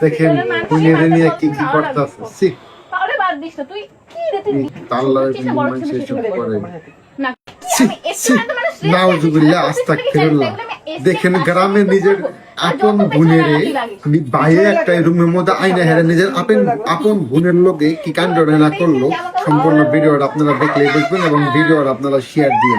দেখেন নিয়ে কি কি করতেছে সি তাহলে বাদ দিস না তুই কি রে তুই করে মানে গ্রামে নিজের আপন বোনেরে। বাইরে একটা রুমের মধ্যে আইনা হেরে নিজের আপন আপন বোনের লোকে কি কাণ্ড না করল সম্পূর্ণ ভিডিওটা আপনারা দেখলে বুঝবেন এবং ভিডিওটা আপনারা শেয়ার দিন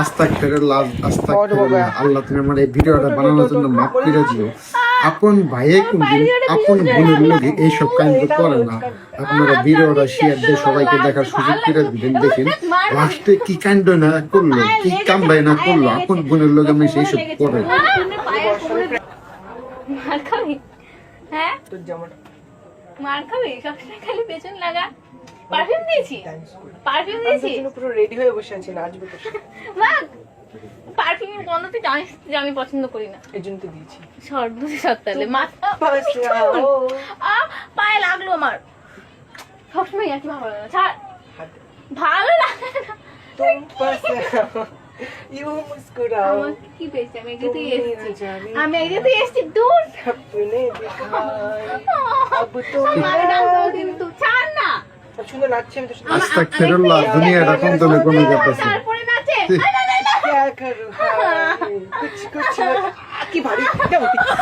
আস্তা খেরোল্লাহ আস্তা আল্লাহ তুমি আমার এই বানানোর জন্য মাফ করে দিও। আপন ভাইয়ে আপন বোনের লোকে এইসব কাজ করে না। আপনারা ভিডিওটা শেয়ার সবাইকে দেখার সুযোগ করে দেখেন লাস্টে কি কাণ্ড না করল কি কামড়াই না করল আপন বোনের লোক আমি সেই সব করে। মার হ্যাঁ? মার খাবি? সবসময় খালি পেছন লাগা। পারফিউম দিয়েছি থ্যাঙ্কস পারফিউম আমি দিয়েছি তোর জন্য পুরো রেডি হয়ে বসে আছি নাচবো তো মা পারফিউমের গন্ধ তুই জানিস যে আমি পছন্দ করি না এই জন্য তো দিয়েছি শর্ট দুটি সপ্তাহে মাথা পাশে আও। আ পায়ে লাগলো আমার সবসময় একই ভালো লাগে না ছাড় হাত দে। ভালো লাগে না तुम पास आओ यूं मुस्कुराओ আমাকে কি পেয়েছে আমি এগিয়ে তুমি থেকে না এসেছি জানি আমি এগিয়ে থেকে এসেছি দূর अपने दिखाए अब আমার ডাকবো तुम्हारा কিন্তু ছাড় না আর সুন্দর লাগছে আমি তো আস্তাগফিরুল্লাহ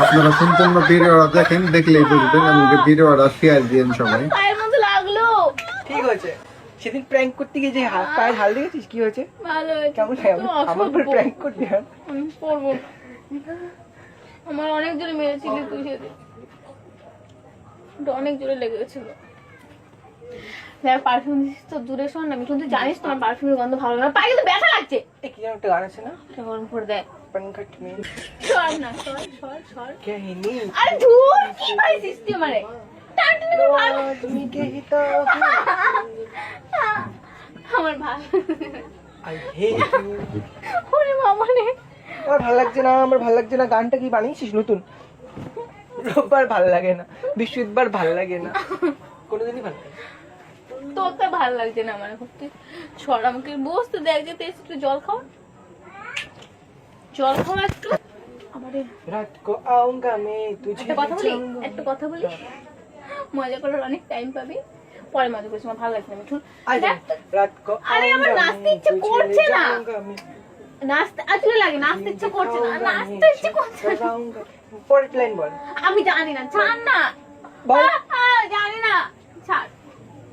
আপনারা সম্পূর্ণ ভিডিওটা দেখেন দেখলেই বুঝবেন আমাকে ভিডিওটা শেয়ার দিয়েন সবাই। লাগল। ঠিক আছে সেদিন প্র্যাঙ্ক করতে গিয়ে যে পায়ে হাল দিয়েছিস কি হয়েছে? আমার অনেক জোরে মেরেছিল তুই সেদিন। অনেক জোরে লেগেছিল। তো দূরে শোন আমি কিন্তু জানিস তোমার ভালো আছে না? আমার? ভালো লাগছে না। আমার লাগছে না গানটা কি বানিয়েছিস নতুন? রোববার ভালো লাগে না বৃহস্পতিবার ভালো লাগে না। কোনোদিনই ভালো লাগে তোরটা ভালো লাগছে না আমার সর আমাকে বসতে দেখ জল খাও জল খাও একটু। আমারে রাত কো আউঙ্গা মে তুঝে একটা কথা বলি? একটা কথা বলি? মজা করার অনেক টাইম পাবি। পরে মজা করিস আমার ভালো লাগছে না মিঠুন রাত কো আরে আমার ইচ্ছে করছে না। লাগে নাচতে ইচ্ছে করছে না। ইচ্ছে করছে না। আমি জানি না ছাড় না। জানি না। ছাড়।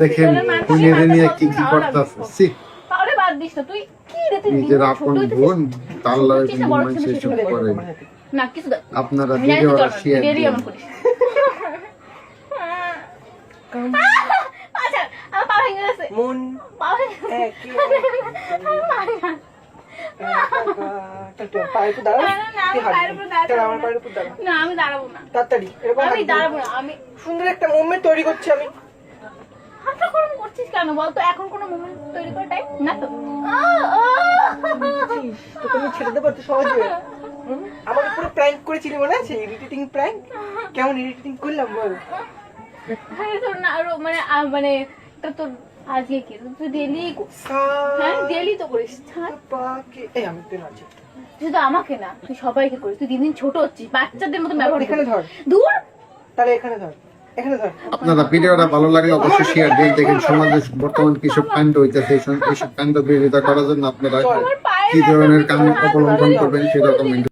দেখেন নিজে নিয়ে কি কি করতেছে সি তাহলে বাদ দিস না তুই কি রে তুই নিজের আপন বোন তার লাগে মানুষ এসব করে না কিছু আপনারা ভিডিও আর শেয়ার দিয়ে আচ্ছা আমার পা ভেঙে গেছে। মন পা ভেঙে গেছে। পায়ের উপর দাঁড়া না, না, না, আমি তুই হাত পায়ের দে। উপর দাঁড়াতে চল, পারব আমার পায়ের উপর দাঁড়া না আমি দাঁড়াবো না তাড়াতাড়ি এরকম আমি দাঁড়াবো না আমি সুন্দর একটা মুভমেন্ট তৈরি করছি আমি। হাতটা গরম করছিস কেন বলতো এখন কোনো মুভমেন্ট তৈরি করার টাইম না তো। আহ, আহ। তোকে আমি ছেড়ে দেবো তো সহজে। আমাকে পুরো প্র্যাঙ্ক করেছিলি মনে আছে? ইরিটেটিং প্র্যাঙ্ক কেমন ইরিটেটিং করলাম বল। মানে মানে তোর আজকে কি? তুই ডেলি হ্যাঁ ডেলি তো করিস। শুধু আমাকে না তুই সবাইকে করিস। তুই দিন দিন ছোট হচ্ছিস। বাচ্চাদের মতো ব্যবহার এখানে ধর। দূর। তাহলে এখানে ধর। আপনারা ভিডিওটা ভালো লাগলে অবশ্যই শেয়ার দিয়ে দেখেন। সমাজে বর্তমান কিসব কাণ্ড হইতেছে। এইসব কাণ্ড বিরোধিতা করার জন্য আপনারা কি ধরনের কাম অবলম্বন করবেন সেটা কমেন্ট